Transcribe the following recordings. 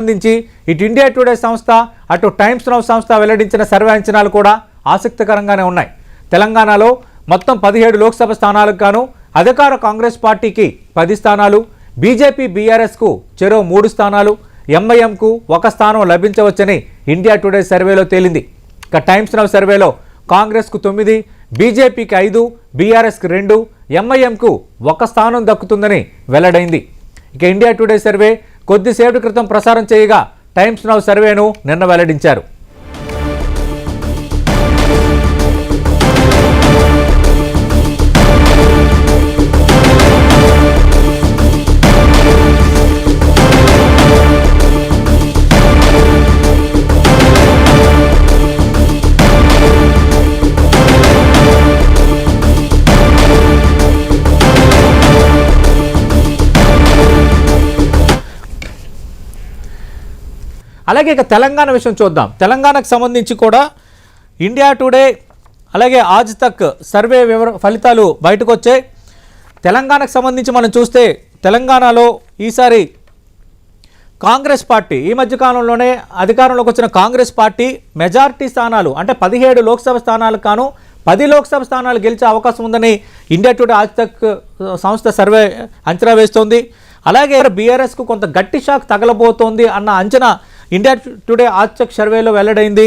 సంబంధించి ఇటు India today సంస్థ అటు టైమ్స్ నౌ సంస్థ వెల్లడించిన సర్వే అంచనాలు కూడా ఆసక్తికరంగానే ఉన్నాయి. తెలంగాణలో మొత్తం పదిహేడు లోక్సభ స్థానాలకు గాను అధికార కాంగ్రెస్ పార్టీకి పది స్థానాలు బీజేపీ బీఆర్ఎస్కు చెరో మూడు స్థానాలు ఎంఐఎంకు ఒక స్థానం లభించవచ్చని ఇండియా టుడే సర్వేలో తేలింది. ఇక టైమ్స్ నౌ సర్వేలో కాంగ్రెస్కు తొమ్మిది బీజేపీకి ఐదు బీఆర్ఎస్కి రెండు ఎంఐఎంకు ఒక స్థానం దక్కుతుందని వెల్లడైంది. ఇక ఇండియా టుడే సర్వే కొద్దిసేపటి క్రితం ప్రసారం చేయగా టైమ్స్ నౌ సర్వేను నిన్న వెల్లడించారు. అలాగే ఇక తెలంగాణ విషయం చూద్దాం. తెలంగాణకు సంబంధించి కూడా ఇండియా టుడే అలాగే ఆజ్ తక్ సర్వే వివర ఫలితాలు బయటకు వచ్చాయి తెలంగాణకు సంబంధించి మనం చూస్తే తెలంగాణలో ఈసారి కాంగ్రెస్ పార్టీ ఈ మధ్యకాలంలోనే అధికారంలోకి వచ్చిన కాంగ్రెస్ పార్టీ మెజారిటీ స్థానాలు అంటే పదిహేడు లోక్సభ స్థానాలకు కాను పది లోక్సభ స్థానాలు గెలిచే అవకాశం ఉందని ఇండియా టుడే ఆజ్ తక్ సంస్థ సర్వే అంచనా వేస్తోంది. అలాగే బీఆర్ఎస్కు కొంత గట్టి షాక్ తగలబోతోంది అన్న అంచనా ఇండియా టుడే ఆచక్ సర్వేలో వెల్లడైంది.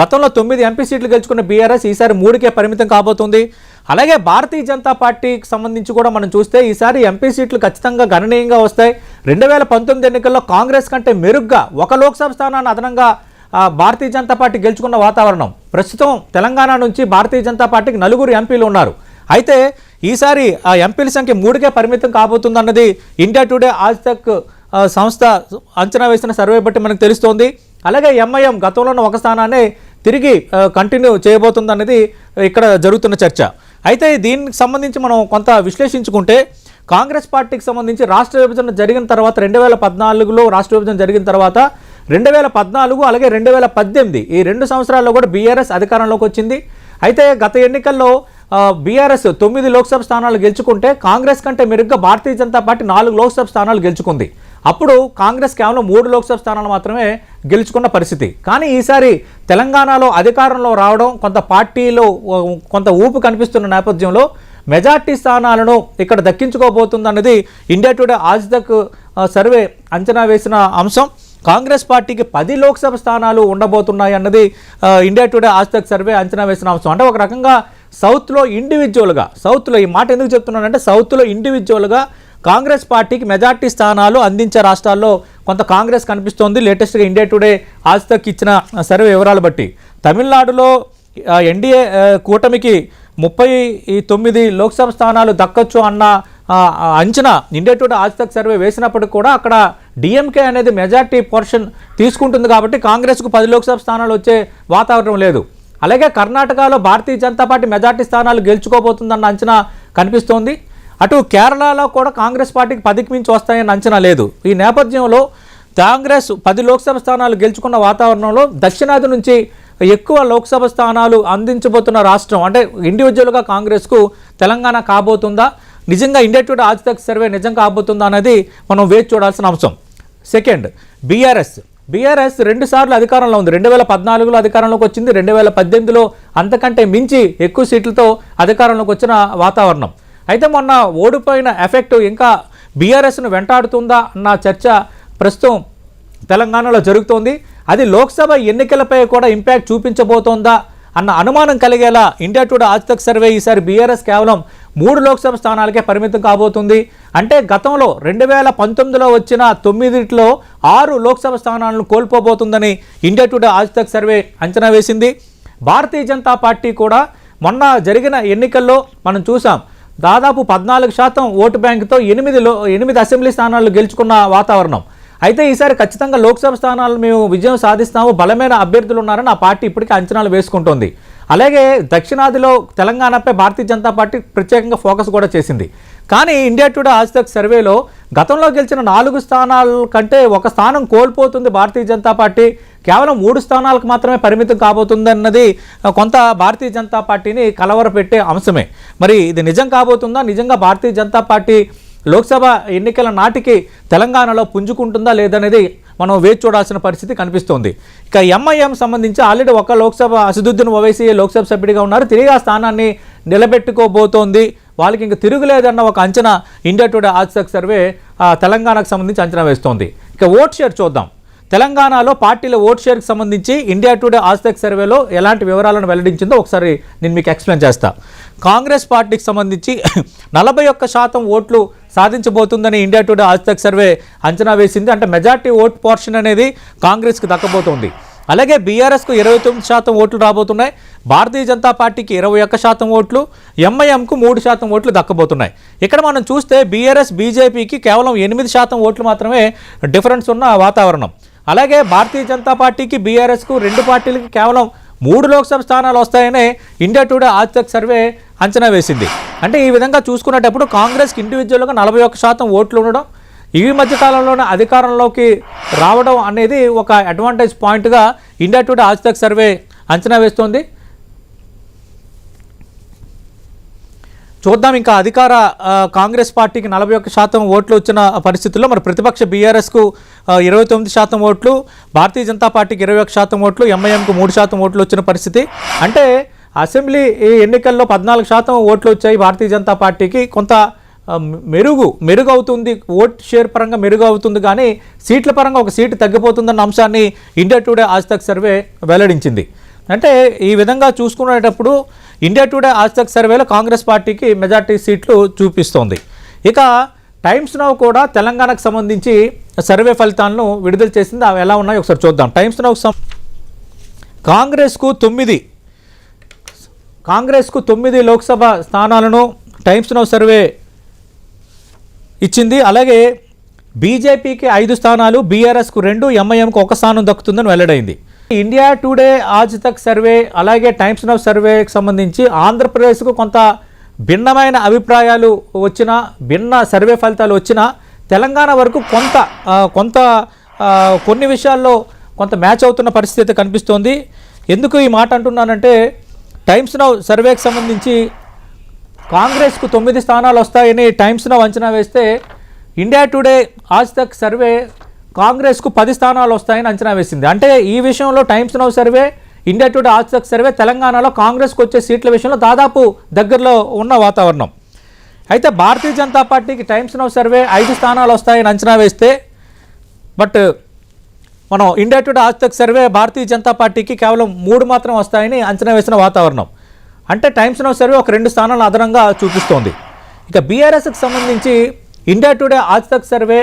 గతంలో తొమ్మిది ఎంపీ సీట్లు గెలుచుకున్న బీఆర్ఎస్ ఈసారి మూడుకే పరిమితం కాబోతుంది. అలాగే భారతీయ జనతా పార్టీకి సంబంధించి కూడా మనం చూస్తే ఈసారి ఎంపీ సీట్లు ఖచ్చితంగా గణనీయంగా వస్తాయి. రెండు వేల పంతొమ్మిది ఎన్నికల్లో కాంగ్రెస్ కంటే మెరుగ్గా ఒక లోక్సభ స్థానాన్ని అదనంగా భారతీయ జనతా పార్టీ గెలుచుకున్న వాతావరణం. ప్రస్తుతం తెలంగాణ నుంచి భారతీయ జనతా పార్టీకి నలుగురు ఎంపీలు ఉన్నారు. అయితే ఈసారి ఆ ఎంపీల సంఖ్య మూడుకే పరిమితం కాబోతుందన్నది ఇండియా టుడే ఆజ్ తక్ సంస్థ అంచనా వేసిన సర్వే బట్టి మనకు తెలుస్తోంది. అలాగే ఎంఐఎం గతంలో ఉన్న ఒక స్థానాన్ని తిరిగి కంటిన్యూ చేయబోతుందన్నది ఇక్కడ జరుగుతున్న చర్చ. అయితే దీనికి సంబంధించి మనం కొంత విశ్లేషించుకుంటే కాంగ్రెస్ పార్టీకి సంబంధించి రాష్ట్ర విభజన జరిగిన తర్వాత రెండు వేల పద్నాలుగులో రాష్ట్ర విభజన జరిగిన తర్వాత రెండు వేల పద్నాలుగు అలాగే రెండు వేల పద్దెనిమిది ఈ రెండు సంవత్సరాల్లో కూడా బీఆర్ఎస్ అధికారంలోకి వచ్చింది. అయితే గత ఎన్నికల్లో బీఆర్ఎస్ తొమ్మిది లోక్సభ స్థానాలు గెలుచుకుంటే కాంగ్రెస్ కంటే మెరుగ్గా భారతీయ జనతా పార్టీ నాలుగు లోక్సభ స్థానాలు గెలుచుకుంది. అప్పుడు కాంగ్రెస్ కేవలం మూడు లోక్సభ స్థానాలు మాత్రమే గెలుచుకున్న పరిస్థితి. కానీ ఈసారి తెలంగాణలో అధికారంలో రావడం కొంత పార్టీలో కొంత ఊపు కనిపిస్తున్న నేపథ్యంలో మెజార్టీ స్థానాలను ఇక్కడ దక్కించుకోబోతుందన్నది ఇండియా టుడే ఆజ్ తక్ సర్వే అంచనా వేసిన అంశం. కాంగ్రెస్ పార్టీకి పది లోక్సభ స్థానాలు ఉండబోతున్నాయి అన్నది ఇండియా టుడే ఆజ్ తక్ సర్వే అంచనా వేసిన అంశం. అంటే ఒక రకంగా సౌత్లో ఇండివిజువల్గా సౌత్లో ఈ మాట ఎందుకు చెప్తున్నానంటే సౌత్లో ఇండివిజువల్గా కాంగ్రెస్ పార్టీకి మెజార్టీ స్థానాలు అందించే రాష్ట్రాల్లో కొంత కాంగ్రెస్ కనిపిస్తోంది. లేటెస్ట్గా ఇండియా టుడే ఆజ్తక్ ఇచ్చిన సర్వే వివరాలు బట్టి. తమిళనాడులో ఎన్డీఏ కూటమికి ముప్పై తొమ్మిది లోక్సభ స్థానాలు దక్కచ్చు అన్న అంచనా ఇండియా టుడే ఆజ్తక్ సర్వే వేసినప్పటికి కూడా అక్కడ డిఎంకే అనేది మెజార్టీ పోర్షన్ తీసుకుంటుంది కాబట్టి కాంగ్రెస్కు పది లోక్సభ స్థానాలు వచ్చే వాతావరణం లేదు. అలాగే కర్ణాటకలో భారతీయ జనతా పార్టీ మెజార్టీ స్థానాలు గెలుచుకోబోతుందన్న అంచనా కనిపిస్తోంది. అటు కేరళలో కూడా కాంగ్రెస్ పార్టీకి పదికి మించి వస్తాయని అంచనా లేదు. ఈ నేపథ్యంలో కాంగ్రెస్ పది లోక్సభ స్థానాలు గెలుచుకున్న వాతావరణంలో దక్షిణాది నుంచి ఎక్కువ లోక్సభ స్థానాలు అందించబోతున్న రాష్ట్రం అంటే ఇండివిజువల్గా కాంగ్రెస్కు తెలంగాణ కాబోతుందా? నిజంగా ఇండియా టుడే ఆజ్ తక్ సర్వే నిజం కాబోతుందా అనేది మనం వేచి చూడాల్సిన అంశం. సెకండ్ బీఆర్ఎస్ బీఆర్ఎస్ రెండు సార్లు అధికారంలో ఉంది. రెండు వేల పద్నాలుగులో అధికారంలోకి వచ్చింది. రెండు వేల పద్దెనిమిదిలో అంతకంటే మించి ఎక్కువ సీట్లతో అధికారంలోకి వచ్చిన వాతావరణం. అయితే మొన్న ఓడిపోయిన ఎఫెక్ట్ ఇంకా బీఆర్ఎస్ను వెంటాడుతుందా అన్న చర్చ ప్రస్తుతం తెలంగాణలో జరుగుతోంది. అది లోక్సభ ఎన్నికలపై కూడా ఇంపాక్ట్ చూపించబోతోందా అన్న అనుమానం కలిగేలా ఇండియా టుడే ఆజ్తక్ సర్వే ఈసారి బీఆర్ఎస్ కేవలం మూడు లోక్సభ స్థానాలకే పరిమితం కాబోతుంది. అంటే గతంలో రెండు వేల పంతొమ్మిదిలో వచ్చిన తొమ్మిదిట్లో ఆరు లోక్సభ స్థానాలను కోల్పోబోతుందని ఇండియా టుడే ఆజ్ తక్ సర్వే అంచనా వేసింది. భారతీయ జనతా పార్టీ కూడా మొన్న జరిగిన ఎన్నికల్లో మనం చూసాం దాదాపు పద్నాలుగు శాతం ఓటు బ్యాంకుతో ఎనిమిది లో ఎనిమిది అసెంబ్లీ స్థానాలు గెలుచుకున్న వాతావరణం. అయితే ఈసారి ఖచ్చితంగా లోక్సభ స్థానాలు మేము విజయం సాధిస్తాము బలమైన అభ్యర్థులు ఉన్నారని ఆ పార్టీ ఇప్పటికే అంచనాలు వేసుకుంటోంది. అలాగే దక్షిణాదిలో తెలంగాణపై భారతీయ జనతా పార్టీ ప్రత్యేకంగా ఫోకస్ కూడా చేసింది. కానీ ఇండియా టుడే ఆజ్ తక్ సర్వేలో గతంలో గెలిచిన నాలుగు స్థానాల కంటే ఒక స్థానం కోల్పోతుంది భారతీయ జనతా పార్టీ. కేవలం మూడు స్థానాలకు మాత్రమే పరిమితం కాబోతుందన్నది కొంత భారతీయ జనతా పార్టీని కలవరపెట్టే అంశమే. మరి ఇది నిజం కాబోతుందా? నిజంగా భారతీయ జనతా పార్టీ లోక్సభ ఎన్నికల నాటికి తెలంగాణలో పుంజుకుంటుందా లేదనేది మనం వేచి చూడాల్సిన పరిస్థితి కనిపిస్తోంది. ఇక ఎంఐఎం సంబంధించి ఆల్రెడీ ఒక లోక్సభ అసదుద్దీన్ ఓవైసీ లోక్సభ సభ్యుడిగా ఉన్నారు. తిరిగి ఆ స్థానాన్ని నిలబెట్టుకోబోతోంది. వాళ్ళకి ఇంక తిరుగులేదన్న ఒక అంచనా ఇండియా టుడే ఆజ్తక్ సర్వే తెలంగాణకు సంబంధించి అంచనా వేస్తోంది. ఇక ఓట్ షేర్ చూద్దాం. తెలంగాణలో పార్టీల ఓట్ షేర్కి సంబంధించి ఇండియా టుడే ఆజ్తక్ సర్వేలో ఎలాంటి వివరాలను వెల్లడించిందో ఒకసారి నేను మీకు ఎక్స్ప్లెయిన్ చేస్తా. కాంగ్రెస్ పార్టీకి సంబంధించి నలభై ఒక్క శాతం ఓట్లు సాధించబోతుందని ఇండియా టుడే ఆజ్తక్ సర్వే అంచనా వేసింది. అంటే మెజార్టీ ఓట్ పోర్షన్ అనేది కాంగ్రెస్కి దక్కబోతోంది. అలాగే బీఆర్ఎస్కు ఇరవై తొమ్మిది శాతం ఓట్లు రాబోతున్నాయి. భారతీయ జనతా పార్టీకి ఇరవై ఒక్క శాతం ఓట్లు ఎంఐఎంకు మూడు శాతం ఓట్లు దక్కబోతున్నాయి. ఇక్కడ మనం చూస్తే బీఆర్ఎస్ బీజేపీకి కేవలం ఎనిమిది శాతం ఓట్లు మాత్రమే డిఫరెన్స్ ఉన్న వాతావరణం. అలాగే భారతీయ జనతా పార్టీకి బీఆర్ఎస్కు రెండు పార్టీలకి కేవలం మూడు లోక్సభ స్థానాలు వస్తాయని ఇండియా టుడే ఆజ్తక్ సర్వే అంచనా వేసింది. అంటే ఈ విధంగా చూసుకునేటప్పుడు కాంగ్రెస్కి ఇండివిజువల్గా నలభై ఒక్క శాతం ఓట్లు ఉండడం ఈ మధ్య కాలంలోనే అధికారంలోకి రావడం అనేది ఒక అడ్వాంటేజ్ పాయింట్గా ఇండియా టుడే ఆజ్తక్ సర్వే అంచనా వేస్తోంది. చూద్దాం ఇంకా అధికార కాంగ్రెస్ పార్టీకి నలభై ఒక్క శాతం ఓట్లు వచ్చిన పరిస్థితుల్లో మరి ప్రతిపక్ష బీఆర్ఎస్కు ఇరవై తొమ్మిది శాతం ఓట్లు భారతీయ జనతా పార్టీకి ఇరవై ఒక్క శాతం ఓట్లు ఎంఐఎంకు మూడు శాతం ఓట్లు వచ్చిన పరిస్థితి. అంటే అసెంబ్లీ ఈ ఎన్నికల్లో పద్నాలుగు శాతం ఓట్లు వచ్చాయి భారతీయ జనతా పార్టీకి. కొంత మెరుగు మెరుగు అవుతుంది ఓట్ షేర్ పరంగా మెరుగు అవుతుంది కానీ సీట్ల పరంగా ఒక సీటు తగ్గిపోతుందన్న అంశాన్ని ఇండియా టుడే ఆజ్తక్ సర్వే వెల్లడించింది. అంటే ఈ విధంగా చూసుకునేటప్పుడు ఇండియా టుడే ఆజ్తక్ సర్వేలో కాంగ్రెస్ పార్టీకి మెజార్టీ సీట్లు చూపిస్తోంది. ఇక టైమ్స్ నౌ కూడా తెలంగాణకు సంబంధించి సర్వే ఫలితాలను విడుదల చేసింది. అవి ఎలా ఉన్నాయో ఒకసారి చూద్దాం. టైమ్స్ నౌ కాంగ్రెస్కు తొమ్మిది. కాంగ్రెస్కు తొమ్మిది లోక్సభ స్థానాలను టైమ్స్ నౌ సర్వే ఇచ్చింది. అలాగే బీజేపీకి ఐదు స్థానాలు బీఆర్ఎస్కు రెండు ఎంఐఎంకు ఒక స్థానం దక్కుతుందని వెల్లడైంది. ఇండియా టుడే ఆజ్ తక్ సర్వే అలాగే టైమ్స్ నౌ సర్వేకి సంబంధించి ఆంధ్రప్రదేశ్కు కొంత భిన్నమైన అభిప్రాయాలు వచ్చిన భిన్న సర్వే ఫలితాలు వచ్చినా తెలంగాణ వరకు కొంత కొంత కొన్ని విషయాల్లో కొంత మ్యాచ్ అవుతున్న పరిస్థితి కనిపిస్తోంది. ఎందుకు ఈ మాట అంటున్నానంటే టైమ్స్ నౌ సర్వేకి సంబంధించి కాంగ్రెస్కు తొమ్మిది స్థానాలు వస్తాయని టైమ్స్ నవ్ అంచనా వేస్తే ఇండియా టుడే ఆజ్ తక్ సర్వే కాంగ్రెస్కు పది స్థానాలు వస్తాయని అంచనా వేసింది. అంటే ఈ విషయంలో Times Now survey India Today Aaj Tak survey తెలంగాణలో కాంగ్రెస్కి వచ్చే సీట్ల విషయంలో దాదాపు దగ్గరలో ఉన్న వాతావరణం. అయితే భారతీయ జనతా పార్టీకి టైమ్స్ నౌ సర్వే ఐదు స్థానాలు వస్తాయని అంచనా వేస్తే బట్ మనం India Today Aaj Tak survey Bharatiya Janata పార్టీకి కేవలం మూడు మాత్రం వస్తాయని అంచనా వేసిన వాతావరణం. అంటే టైమ్స్ నౌ సర్వే ఒక రెండు స్థానాలు అదనంగా చూపిస్తోంది. ఇక బీఆర్ఎస్కి సంబంధించి ఇండియా టుడే ఆజ్తక్ సర్వే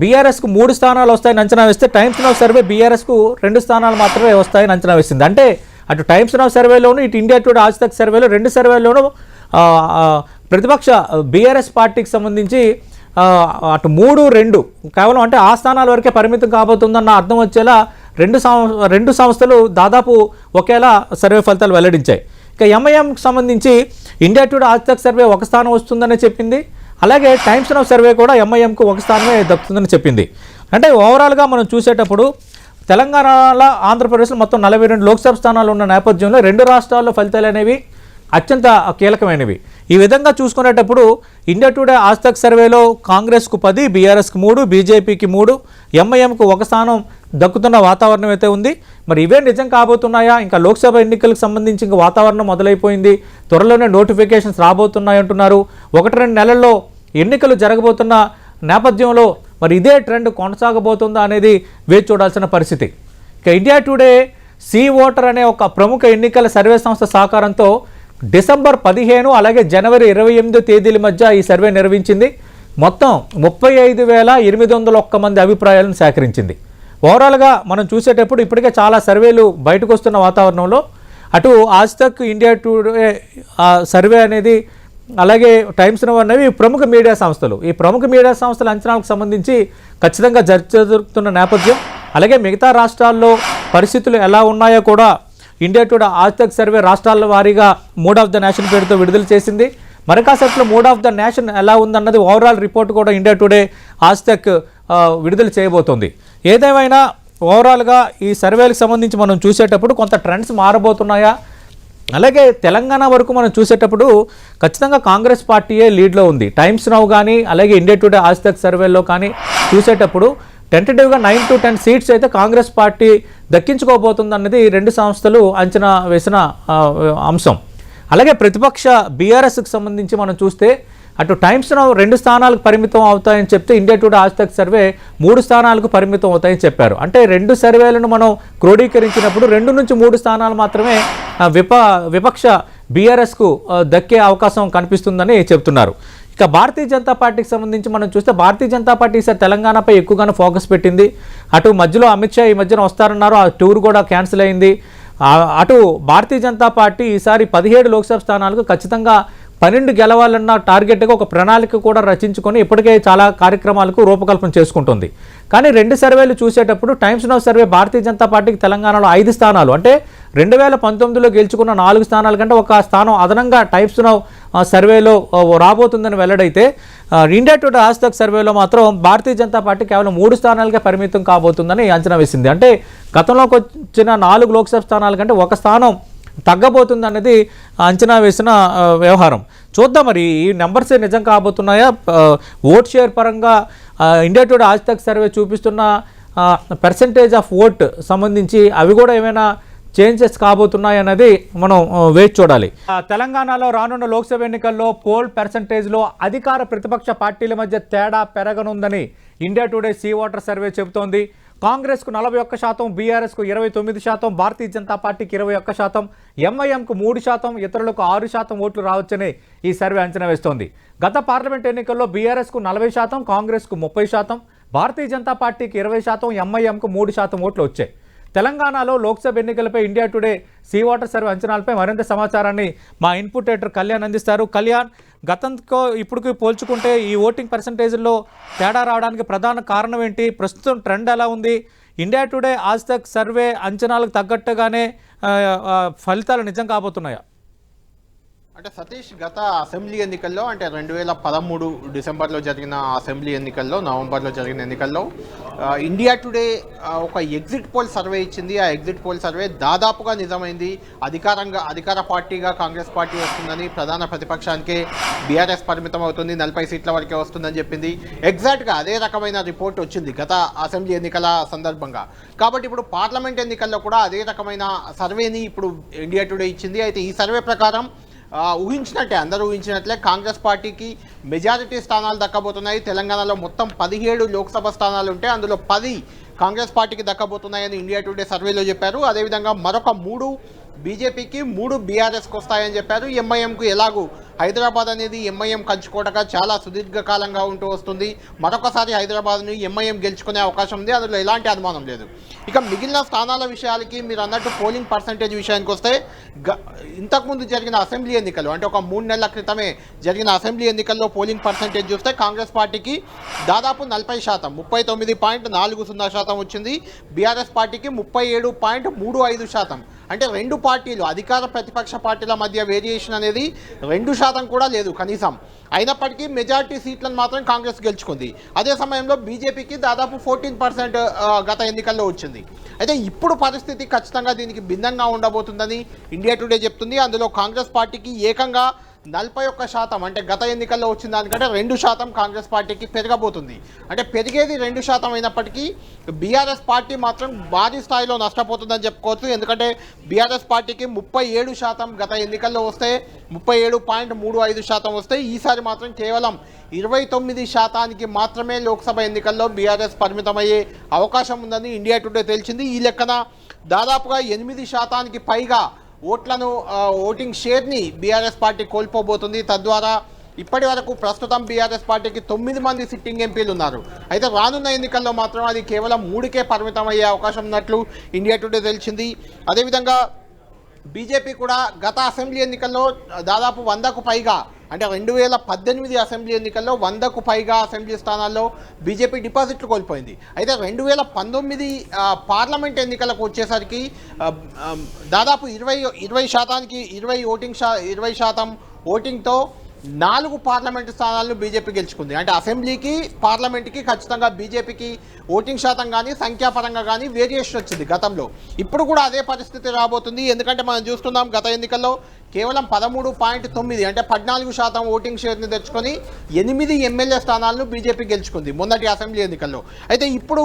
బీఆర్ఎస్కు మూడు స్థానాలు వస్తాయని అంచనా వేస్తే టైమ్స్ ఆఫ్ సర్వే బీఆర్ఎస్కు రెండు స్థానాలు మాత్రమే వస్తాయని అంచనా వేసింది. అంటే అటు టైమ్స్ ఆఫ్ సర్వేలోను ఇటు ఇండియా టుడే ఆజ్తక్ సర్వేలో రెండు సర్వేలోనూ ప్రతిపక్ష బీఆర్ఎస్ పార్టీకి సంబంధించి అటు మూడు రెండు కేవలం అంటే ఆ స్థానాల వరకే పరిమితం కాబోతుందన్న అర్థం వచ్చేలా రెండు రెండు సంస్థలు దాదాపు ఒకేలా సర్వే ఫలితాలు వెల్లడించాయి. ఇక ఎంఐఎంకి సంబంధించి ఇండియా టుడే ఆజ్తక్ సర్వే ఒక స్థానం వస్తుందనే చెప్పింది. అలాగే టైమ్స్ నౌ సర్వే కూడా ఎంఐఎంకు ఒక స్థానమే దక్కుతుందని చెప్పింది. అంటే ఓవరాల్గా మనం చూసేటప్పుడు తెలంగాణలో ఆంధ్రప్రదేశ్లో మొత్తం నలభై రెండు లోక్సభ స్థానాలు ఉన్న నేపథ్యంలో రెండు రాష్ట్రాల్లో ఫలితాలు అనేవి అత్యంత కీలకమైనవి. ఈ విధంగా చూసుకునేటప్పుడు ఇండియా టుడే ఆస్తక్ సర్వేలో కాంగ్రెస్కు పది బీఆర్ఎస్కు మూడు బీజేపీకి మూడు ఎంఐఎంకు ఒక స్థానం దక్కుతున్న వాతావరణం అయితే ఉంది. మరి ఇవే నిజం కాబోతున్నాయా? ఇంకా లోక్సభ ఎన్నికలకు సంబంధించి ఇంకా వాతావరణం మొదలైపోయింది. త్వరలోనే నోటిఫికేషన్స్ రాబోతున్నాయంటున్నారు ఒకటి రెండు నెలల్లో ఎన్నికలు జరగబోతున్న నేపథ్యంలో మరి ఇదే ట్రెండ్ కొనసాగబోతుందా అనేది వేచి చూడాల్సిన పరిస్థితి. ఇక ఇండియా టుడే సీ ఓటర్ అనే ఒక ప్రముఖ ఎన్నికల సర్వే సంస్థ సహకారంతో డిసెంబర్ పదిహేను అలాగే జనవరి ఇరవై ఎనిమిదో తేదీల మధ్య ఈ సర్వే నిర్వహించింది. మొత్తం ముప్పై ఐదు వేల ఎనిమిది వందల ఒక్క మంది అభిప్రాయాలను సేకరించింది. ఓవరాల్గా మనం చూసేటప్పుడు ఇప్పటికే చాలా సర్వేలు బయటకు వస్తున్న వాతావరణంలో అటు ఆజ్తక్ ఇండియా టుడే సర్వే అనేది అలాగే టైమ్స్ నవ్ అనేవి ప్రముఖ మీడియా సంస్థలు. ఈ ప్రముఖ మీడియా సంస్థల అంచనాలకు సంబంధించి ఖచ్చితంగా చర్చ జరుగుతున్న నేపథ్యం అలాగే మిగతా రాష్ట్రాల్లో పరిస్థితులు ఎలా ఉన్నాయో కూడా ఇండియా టుడే ఆజ్తక్ సర్వే రాష్ట్రాల వారీగా మూడ్ ఆఫ్ ద నేషన్ పేరుతో విడుదల చేసింది. మరి మూడ్ ఆఫ్ ద నేషన్ ఎలా ఉందన్నది ఓవరాల్ రిపోర్ట్ కూడా ఇండియా టుడే ఆజ్తక్ విడుదల చేయబోతోంది. ఏదేమైనా ఓవరాల్గా ఈ సర్వేలకు సంబంధించి మనం చూసేటప్పుడు కొంత ట్రెండ్స్ మారబోతున్నాయా? అలాగే తెలంగాణ వరకు మనం చూసేటప్పుడు ఖచ్చితంగా కాంగ్రెస్ పార్టీయే లీడ్లో ఉంది. టైమ్స్ నౌ కానీ అలాగే ఇండియా టుడే ఆజ్తక్ సర్వేలో కానీ చూసేటప్పుడు టెంటేటివ్గా నైన్ టు టెన్ సీట్స్ అయితే కాంగ్రెస్ పార్టీ దక్కించుకోబోతుందన్నది రెండు సంస్థలు అంచనా వేసిన అంశం. అలాగే ప్రతిపక్ష బీఆర్ఎస్కి సంబంధించి మనం చూస్తే అటు టైమ్స్ నౌ రెండు స్థానాలకు పరిమితం అవుతాయని చెప్తే ఇండియా టుడే ఆజ్తక్ సర్వే మూడు స్థానాలకు పరిమితం అవుతాయని చెప్పారు. అంటే రెండు సర్వేలను మనం క్రోడీకరించినప్పుడు రెండు నుంచి మూడు స్థానాలు మాత్రమే విప విపక్ష బీఆర్ఎస్కు దక్కే అవకాశం కనిపిస్తుందని చెప్తున్నారు. ఇక భారతీయ జనతా పార్టీకి సంబంధించి మనం చూస్తే భారతీయ జనతా పార్టీ ఈసారి తెలంగాణపై ఎక్కువగానే ఫోకస్ పెట్టింది. అటు మధ్యలో అమిత్ షా ఈ మధ్యన వస్తారన్నారు. ఆ టూర్ కూడా క్యాన్సిల్ అయింది. అటు భారతీయ జనతా పార్టీ ఈసారి పదిహేడు లోక్సభ స్థానాలకు ఖచ్చితంగా పన్నెండు గెలవాలన్న టార్గెట్గా ఒక ప్రణాళిక కూడా రచించుకొని ఇప్పటికే చాలా కార్యక్రమాలకు రూపకల్పన చేసుకుంటుంది. కానీ రెండు సర్వేలు చూసేటప్పుడు Times Now survey Bharatiya Janata పార్టీకి తెలంగాణలో ఐదు స్థానాలు. అంటే రెండు వేల పంతొమ్మిదిలో గెలుచుకున్న నాలుగు స్థానాల కంటే ఒక స్థానం అదనంగా టైమ్స్ నౌ సర్వేలో రాబోతుందని వెల్లడైతే ఇండియా టుడే ఆస్తక్ సర్వేలో మాత్రం భారతీయ జనతా పార్టీ కేవలం మూడు స్థానాలకే పరిమితం కాబోతుందని అంచనా వేసింది. అంటే గతంలోకి వచ్చిన నాలుగు లోక్సభ స్థానాల కంటే ఒక స్థానం తగ్గబోతుంది అనేది అంచనా వేసిన వ్యవహారం. చూద్దాం మరి ఈ నెంబర్సే నిజం కాబోతున్నాయా? ఓట్ షేర్ పరంగా ఇండియా టుడే ఆజ్తక్ సర్వే చూపిస్తున్న పర్సంటేజ్ ఆఫ్ ఓట్ సంబంధించి అవి కూడా ఏమైనా చేంజెస్ కాబోతున్నాయన్నది మనం వేచి చూడాలి. తెలంగాణలో రానున్న లోక్సభ ఎన్నికల్లో పోల్ పర్సంటేజ్లో అధికార ప్రతిపక్ష పార్టీల మధ్య తేడా పెరగనుందని India Today C Voter survey చెబుతోంది. కాంగ్రెస్కు నలభై ఒక్క శాతం బీఆర్ఎస్కు ఇరవై తొమ్మిది శాతం భారతీయ జనతా పార్టీకి ఇరవై ఒక్క శాతం ఎంఐఎంకు మూడు శాతం ఇతరులకు ఆరు శాతం ఓట్లు రావచ్చని ఈ సర్వే అంచనా వేస్తోంది. గత పార్లమెంట్ ఎన్నికల్లో బీఆర్ఎస్కు నలభై శాతం కాంగ్రెస్కు ముప్పై శాతం భారతీయ జనతా పార్టీకి ఇరవై శాతం ఎంఐఎంకు మూడు శాతం ఓట్లు వచ్చాయి. తెలంగాణలో లోక్సభ ఎన్నికలపై India today C voter survey అంచనాలపై మరింత సమాచారాన్ని మా ఇన్పుట్ ఎడిటర్ కళ్యాణ్ అందిస్తారు. కళ్యాణ్ గతంతో ఇప్పటికి పోల్చుకుంటే ఈ ఓటింగ్ పర్సంటేజ్లో తేడా రావడానికి ప్రధాన కారణం ఏంటి? ప్రస్తుతం ట్రెండ్ ఎలా ఉంది? ఇండియా టుడే ఆజ్ తక్ సర్వే అంచనాలకు తగ్గట్టుగానే ఫలితాలు నిజం కాబోతున్నాయా? అంటే సతీష్ గత అసెంబ్లీ ఎన్నికల్లో అంటే రెండు వేల పదమూడు డిసెంబర్లో జరిగిన అసెంబ్లీ ఎన్నికల్లో నవంబర్లో జరిగిన ఎన్నికల్లో ఇండియా టుడే ఒక ఎగ్జిట్ పోల్ సర్వే ఇచ్చింది. ఆ ఎగ్జిట్ పోల్ సర్వే దాదాపుగా నిజమైంది. అధికారంగా అధికార పార్టీగా కాంగ్రెస్ పార్టీ వస్తుందని ప్రధాన ప్రతిపక్షానికే బీఆర్ఎస్ పరిమితం అవుతుంది నలభై సీట్ల వరకే వస్తుందని చెప్పింది. ఎగ్జాక్ట్గా అదే రకమైన రిపోర్ట్ వచ్చింది గత అసెంబ్లీ ఎన్నికల సందర్భంగా. కాబట్టి ఇప్పుడు పార్లమెంట్ ఎన్నికల్లో కూడా అదే రకమైన సర్వేని ఇప్పుడు ఇండియా టుడే ఇచ్చింది. అయితే ఈ సర్వే ప్రకారం ఊహించినట్టే అందరూ ఊహించినట్లే కాంగ్రెస్ పార్టీకి మెజారిటీ స్థానాలు దక్కబోతున్నాయి. తెలంగాణలో మొత్తం పదిహేడు లోక్సభ స్థానాలు ఉంటే అందులో పది కాంగ్రెస్ పార్టీకి దక్కబోతున్నాయని ఇండియా టుడే సర్వేలో చెప్పారు. అదేవిధంగా మరొక మూడు బీజేపీకి మూడు బీఆర్ఎస్కి వస్తాయని చెప్పారు. ఎంఐఎంకు ఎలాగూ హైదరాబాద్ అనేది ఎంఐఎం కంచుకోటగా చాలా సుదీర్ఘకాలంగా ఉంటూ వస్తుంది. మరొకసారి హైదరాబాద్ని ఎంఐఎం గెలుచుకునే అవకాశం ఉంది. అందులో ఎలాంటి అనుమానం లేదు. ఇక మిగిలిన స్థానాల విషయాలకి మీరు అన్నట్టు పోలింగ్ పర్సంటేజ్ విషయానికి వస్తే గ- ఇంతకుముందు జరిగిన అసెంబ్లీ ఎన్నికలు అంటే ఒక మూడు నెలల క్రితమే జరిగిన అసెంబ్లీ ఎన్నికల్లో పోలింగ్ పర్సంటేజ్ చూస్తే కాంగ్రెస్ పార్టీకి దాదాపు నలభై శాతం ముప్పై తొమ్మిది పాయింట్ నాలుగు సున్నా శాతం వచ్చింది. బీఆర్ఎస్ పార్టీకి ముప్పై ఏడు పాయింట్ మూడు ఐదు శాతం. అంటే రెండు పార్టీలు అధికార ప్రతిపక్ష పార్టీల మధ్య వేరియేషన్ అనేది రెండు శాతం కూడా లేదు కనీసం. అయినప్పటికీ మెజార్టీ సీట్లను మాత్రం కాంగ్రెస్ గెలుచుకుంది. అదే సమయంలో బీజేపీకి దాదాపు ఫోర్టీన్ పర్సెంట్ గత ఎన్నికల్లో వచ్చింది. అయితే ఇప్పుడు పరిస్థితి ఖచ్చితంగా దీనికి భిన్నంగా ఉండబోతుందని ఇండియా టుడే చెప్తుంది. అందులో కాంగ్రెస్ పార్టీకి ఏకంగా నలభై ఒక్క శాతం అంటే గత ఎన్నికల్లో వచ్చిన దానికంటే రెండు శాతం కాంగ్రెస్ పార్టీకి పెరగబోతుంది. అంటే పెరిగేది రెండు శాతం అయినప్పటికీ బీఆర్ఎస్ పార్టీ మాత్రం భారీ స్థాయిలో నష్టపోతుందని చెప్పుకోవచ్చు. ఎందుకంటే బీఆర్ఎస్ పార్టీకి ముప్పై ఏడు శాతం గత ఎన్నికల్లో వస్తే ముప్పై ఏడు పాయింట్ మూడు ఐదు శాతం వస్తే ఈసారి మాత్రం కేవలం ఇరవై తొమ్మిది శాతానికి మాత్రమే లోక్సభ ఎన్నికల్లో బీఆర్ఎస్ పరిమితమయ్యే అవకాశం ఉందని ఇండియా టుడే తెలిసింది ఈ లెక్కన దాదాపుగా ఎనిమిది శాతానికి పైగా ఓట్లను ఓటింగ్ షేర్ని బీఆర్ఎస్ పార్టీ కోల్పోబోతుంది. తద్వారా ఇప్పటి వరకు ప్రస్తుతం బీఆర్ఎస్ పార్టీకి తొమ్మిది మంది సిట్టింగ్ ఎంపీలు ఉన్నారు. అయితే రానున్న ఎన్నికల్లో మాత్రం అది కేవలం మూడుకే పరిమితం అయ్యే అవకాశం ఉన్నట్లు ఇండియా టుడే తెలిసింది. అదేవిధంగా బీజేపీ కూడా గత అసెంబ్లీ ఎన్నికల్లో దాదాపు వందకు పైగా అంటే రెండు వేల పద్దెనిమిది అసెంబ్లీ ఎన్నికల్లో వందకు పైగా అసెంబ్లీ స్థానాల్లో బీజేపీ డిపాజిట్లు కోల్పోయింది. అయితే రెండు వేల పంతొమ్మిది పార్లమెంట్ ఎన్నికలకు వచ్చేసరికి దాదాపు ఇరవై ఇరవై శాతానికి ఇరవై ఓటింగ్ శా ఇరవై శాతం ఓటింగ్తో నాలుగు పార్లమెంటు స్థానాలను బీజేపీ గెలుచుకుంది. అంటే అసెంబ్లీకి పార్లమెంట్కి ఖచ్చితంగా బీజేపీకి ఓటింగ్ శాతం కానీ సంఖ్యాపరంగా కానీ వేరియేషన్ వచ్చింది గతంలో. ఇప్పుడు కూడా అదే పరిస్థితి రాబోతుంది. ఎందుకంటే మనం చూస్తున్నాం గత ఎన్నికల్లో కేవలం పదమూడు పాయింట్ తొమ్మిది అంటే పద్నాలుగు శాతం ఓటింగ్ షేర్ని తెచ్చుకొని ఎనిమిది ఎమ్మెల్యే స్థానాలను బీజేపీ గెలుచుకుంది మొన్నటి అసెంబ్లీ ఎన్నికల్లో. అయితే ఇప్పుడు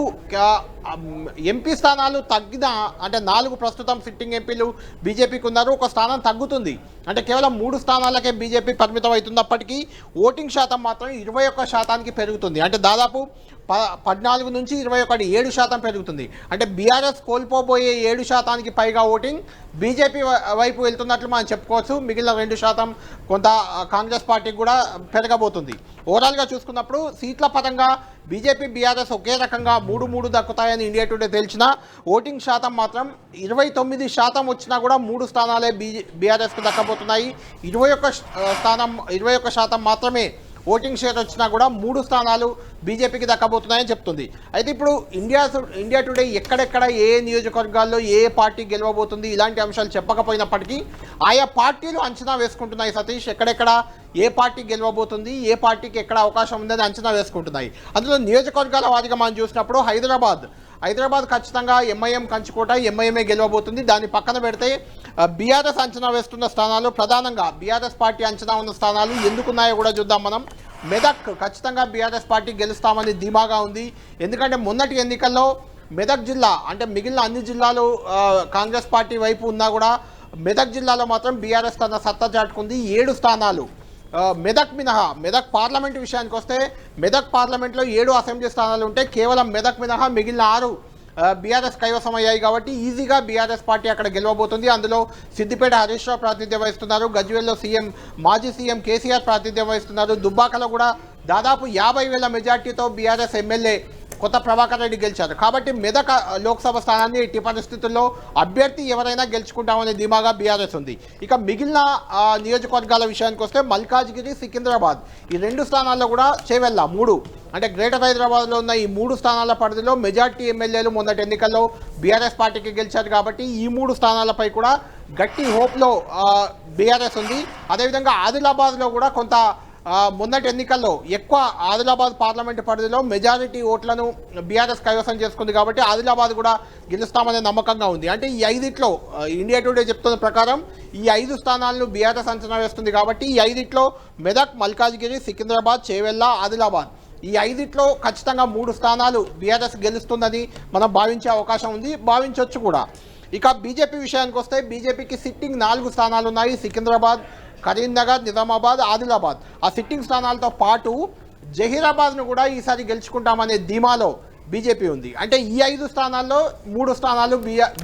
ఎంపీ స్థానాలు తగ్గిన అంటే నాలుగు ప్రస్తుతం సిట్టింగ్ ఎంపీలు బీజేపీకి ఉన్నారు ఒక స్థానం తగ్గుతుంది. అంటే కేవలం మూడు స్థానాలకే బీజేపీ పరిమితం అవుతున్నప్పటికీ ఓటింగ్ శాతం మాత్రం ఇరవై ఒక్క శాతానికి పెరుగుతుంది. అంటే దాదాపు ప పద్నాలుగు నుంచి ఇరవై ఒకటి ఏడు శాతం పెరుగుతుంది. అంటే బీఆర్ఎస్ కోల్పోబోయే ఏడు శాతానికి పైగా ఓటింగ్ బీజేపీ వైపు వెళ్తున్నట్లు మనం చెప్పుకోవచ్చు. మిగిలిన రెండు శాతం కొంత కాంగ్రెస్ పార్టీకి కూడా పెరగబోతుంది. ఓవరాల్గా చూసుకున్నప్పుడు సీట్ల పరంగా బీజేపీ బీఆర్ఎస్ ఒకే రకంగా మూడు మూడు దక్కుతాయని ఇండియా టుడే తెలిసిన ఓటింగ్ శాతం మాత్రం ఇరవై తొమ్మిది శాతం వచ్చినా కూడా మూడు స్థానాలే బీజే బీఆర్ఎస్కు దక్కబోతున్నాయి. ఇరవై ఒక్క స్థానం ఇరవై ఒక్క శాతం మాత్రమే ఓటింగ్ షేర్ వచ్చినా కూడా మూడు స్థానాలు బీజేపీకి దక్కబోతున్నాయని చెప్తుంది. అయితే ఇప్పుడు ఇండియా ఇండియా టుడే ఎక్కడెక్కడ ఏ నియోజకవర్గాల్లో ఏ ఏ పార్టీ గెలవబోతుంది ఇలాంటి అంశాలు చెప్పకపోయినప్పటికీ ఆయా పార్టీలు అంచనా వేసుకుంటున్నాయి సతీష్. ఎక్కడెక్కడ ఏ పార్టీ గెలవబోతుంది ఏ పార్టీకి ఎక్కడ అవకాశం ఉందని అంచనా వేసుకుంటున్నాయి. అందులో నియోజకవర్గాల వారిగా మనం చూసినప్పుడు హైదరాబాద్. హైదరాబాద్ ఖచ్చితంగా ఎంఐఎం కంచుకోట ఎంఐఎంఏ గెలవబోతుంది. దాన్ని పక్కన పెడితే బీఆర్ఎస్ అంచనా వేస్తున్న స్థానాలు ప్రధానంగా బీఆర్ఎస్ పార్టీ అంచనా ఉన్న స్థానాలు ఎందుకున్నాయో కూడా చూద్దాం మనం. మెదక్ ఖచ్చితంగా బీఆర్ఎస్ పార్టీ గెలుస్తామని ధీమాగా ఉంది. ఎందుకంటే మొన్నటి ఎన్నికల్లో మెదక్ జిల్లా అంటే మిగిలిన అన్ని జిల్లాలు కాంగ్రెస్ పార్టీ వైపు ఉన్నా కూడా మెదక్ జిల్లాలో మాత్రం బీఆర్ఎస్ తన సత్తా చాటుకుంది. ఏడు స్థానాలు. మెదక్ మినహా మెదక్ పార్లమెంట్ విషయానికి వస్తే మెదక్ పార్లమెంట్లో ఏడు అసెంబ్లీ స్థానాలు ఉంటే కేవలం మెదక్ మినహా మిగిలిన ఆరు బీఆర్ఎస్ కైవసం అయ్యాయి కాబట్టి ఈజీగా బీఆర్ఎస్ పార్టీ అక్కడ గెలవబోతుంది. అందులో సిద్దిపేట హరీష్ రావు ప్రాతినిధ్యం వహిస్తున్నారు. గజ్వేల్లో సీఎం మాజీ సీఎం కేసీఆర్ ప్రాతినిధ్యం వహిస్తున్నారు. దుబ్బాకలో కూడా దాదాపు యాభై వేల మెజార్టీతో బీఆర్ఎస్ ఎమ్మెల్యే కొత్త ప్రభాకర్ రెడ్డి గెలిచారు. కాబట్టి మెదక్ లోక్సభ స్థానాన్ని ఎట్టి పరిస్థితుల్లో అభ్యర్థి ఎవరైనా గెలుచుకుంటామనే ధీమాగా బీఆర్ఎస్ ఉంది. ఇక మిగిలిన నియోజకవర్గాల విషయానికి వస్తే మల్కాజ్గిరి సికింద్రాబాద్. ఈ రెండు స్థానాల్లో కూడా చేవెళ్ళ మూడు. అంటే గ్రేటర్ హైదరాబాద్లో ఉన్న ఈ మూడు స్థానాల పరిధిలో మెజార్టీ ఎమ్మెల్యేలు మొన్నటి ఎన్నికల్లో బీఆర్ఎస్ పార్టీకి గెలిచారు కాబట్టి ఈ మూడు స్థానాలపై కూడా గట్టి హోప్లో బీఆర్ఎస్ ఉంది. అదేవిధంగా ఆదిలాబాద్లో కూడా కొంత మొన్నటి ఎన్నికల్లో ఎక్కువ ఆదిలాబాద్ పార్లమెంటు పరిధిలో మెజారిటీ ఓట్లను బీఆర్ఎస్ కైవసం చేసుకుంది కాబట్టి ఆదిలాబాద్ కూడా గెలుస్తామనే నమ్మకంగా ఉంది. అంటే ఈ ఐదిట్లో ఇండియా టుడే చెప్తున్న ప్రకారం ఈ ఐదు స్థానాలను బీఆర్ఎస్ అంచనా వేస్తుంది కాబట్టి ఈ ఐదిట్లో మెదక్ మల్కాజ్గిరి సికింద్రాబాద్ చేవెళ్ళ ఆదిలాబాద్. ఈ ఐదిట్లో ఖచ్చితంగా మూడు స్థానాలు బీఆర్ఎస్ గెలుస్తుందని మనం భావించే అవకాశం ఉంది భావించవచ్చు కూడా. ఇక బీజేపీ విషయానికి వస్తే బీజేపీకి సిట్టింగ్ నాలుగు స్థానాలు ఉన్నాయి సికింద్రాబాద్ కరీంనగర్ నిజామాబాద్ ఆదిలాబాద్. ఆ సిట్టింగ్ స్థానాలతో పాటు జహీరాబాద్ను కూడా ఈసారి గెలుచుకుంటామనే ధీమాలో బీజేపీ ఉంది. అంటే ఈ ఐదు స్థానాల్లో మూడు స్థానాలు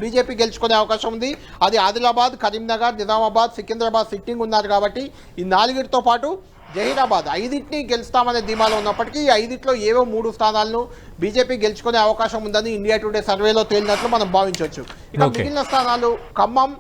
బీజేపీ గెలుచుకునే అవకాశం ఉంది. అది ఆదిలాబాద్ కరీంనగర్ నిజామాబాద్ సికింద్రాబాద్ సిట్టింగ్ ఉన్నారు కాబట్టి ఈ నాలుగిటితో పాటు జహీరాబాద్ ఐదింటిని గెలుస్తామనే ధీమాలో ఉన్నప్పటికీ ఈ ఐదిట్లో ఏవో మూడు స్థానాలను బీజేపీ గెలుచుకునే అవకాశం ఉందని ఇండియా టుడే సర్వేలో తేలినట్లు మనం భావించవచ్చు. ఇక. మిగిలిన స్థానాలు ఖమ్మం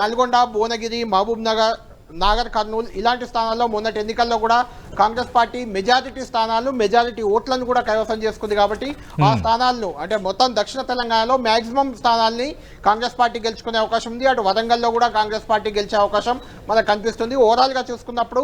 నల్గొండ భువనగిరి మహబూబ్ నగర్ నాగర్ కర్నూలు ఇలాంటి స్థానాల్లో మొన్నటి ఎన్నికల్లో కూడా కాంగ్రెస్ పార్టీ మెజారిటీ స్థానాలు మెజారిటీ ఓట్లను కూడా కైవసం చేసుకుంది కాబట్టి ఆ స్థానాలను అంటే మొత్తం దక్షిణ తెలంగాణలో మాక్సిమం స్థానాల్ని కాంగ్రెస్ పార్టీ గెలుచుకునే అవకాశం ఉంది. అటు వరంగల్లో కూడా కాంగ్రెస్ పార్టీ గెలిచే అవకాశం మనకు కనిపిస్తుంది. ఓవరాల్గా చూసుకున్నప్పుడు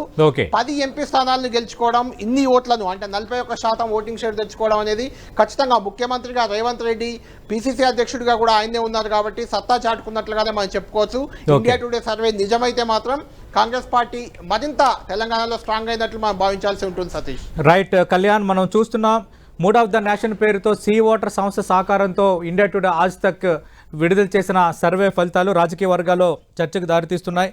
పది ఎంపీ స్థానాలను గెలుచుకోవడం ఇన్ని ఓట్లను అంటే నలభై ఒక్క శాతం ఓటింగ్ షేర్ తెచ్చుకోవడం అనేది ఖచ్చితంగా ముఖ్యమంత్రిగా రేవంత్ రెడ్డి పిసిసి అధ్యక్షుడిగా కూడా ఆయనే ఉన్నారు కాబట్టి సత్తా చాటుకున్నట్లుగానే మనం చెప్పుకోవచ్చు. ఇండియా టుడే సర్వే నిజమైతే మాత్రం కాంగ్రెస్ పార్టీ మరింత తెలంగాణలో స్ట్రాంగ్ అయినట్లు మనం భావించాల్సి ఉంటుంది సతీష్. రైట్ కళ్యాణ్ మనం చూస్తున్నాం మూడ్ ఆఫ్ ద నేషన్ పేరుతో సీ వాటర్ సంస్థ సహకారంతో ఇండియా టుడే ఆజ్ తక్ విడుదల చేసిన సర్వే ఫలితాలు రాజకీయ వర్గాల్లో చర్చకు దారితీస్తున్నాయి.